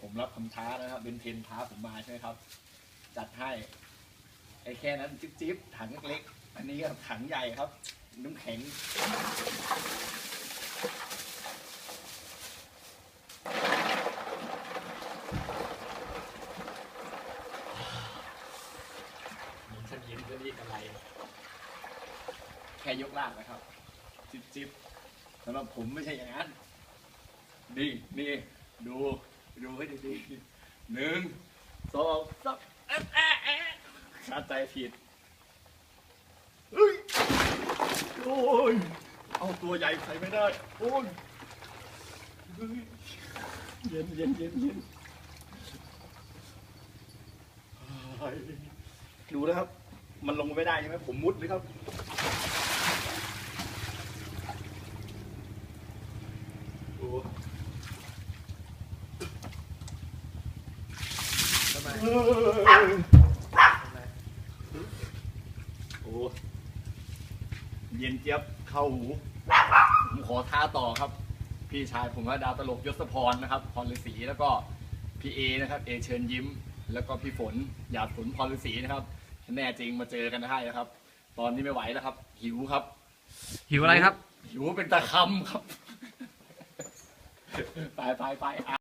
ผมรับคำท้านะครับ เป็นเพนท้าผมมาใช่ไหมครับ จัดให้ไอ้แค่นั้นจิ๊บจิ๊บถังเล็กๆอันนี้ก็ถังใหญ่ครับ น้ำแข็งมีฉันยิ้มก็นี่อะไร แค่ยกลากนะครับ จิ๊บจิ๊บสำหรับผมไม่ใช่อย่างนั้น นี่นี่ดู ดูให้ดีๆหนึ่งสองสามแอะแอะแอะขาดใจผิดเฮ้ยโอ้ยเอาตัวใหญ่ใส่ไม่ได้ โอ้ยเฮ้ยเย็นเย็นเย็นเย็นเฮ้ยดูนะครับ มันลงไม่ได้ใช่ไหมผมมุดเลยครับ โอ้ ทำไม เอ้ย ทำไม โอ้เย็นเจี๊ยบเข้าหู ผมขอท้าต่อครับ พี่ชายผมว่าดาวตลกยศพรนะครับพรฤาษีแล้วก็พี่เอนะครับเอเชิญยิ้ม แล้วก็พี่ฝนหยาดฝนพรฤาษีนะครับถ้าแน่จริงมาเจอกันได้นะครับ ตอนนี้ไม่ไหวแล้วครับ หิวครับ หิวอะไรครับ หิวเป็นตะคำครับ ไปไปไป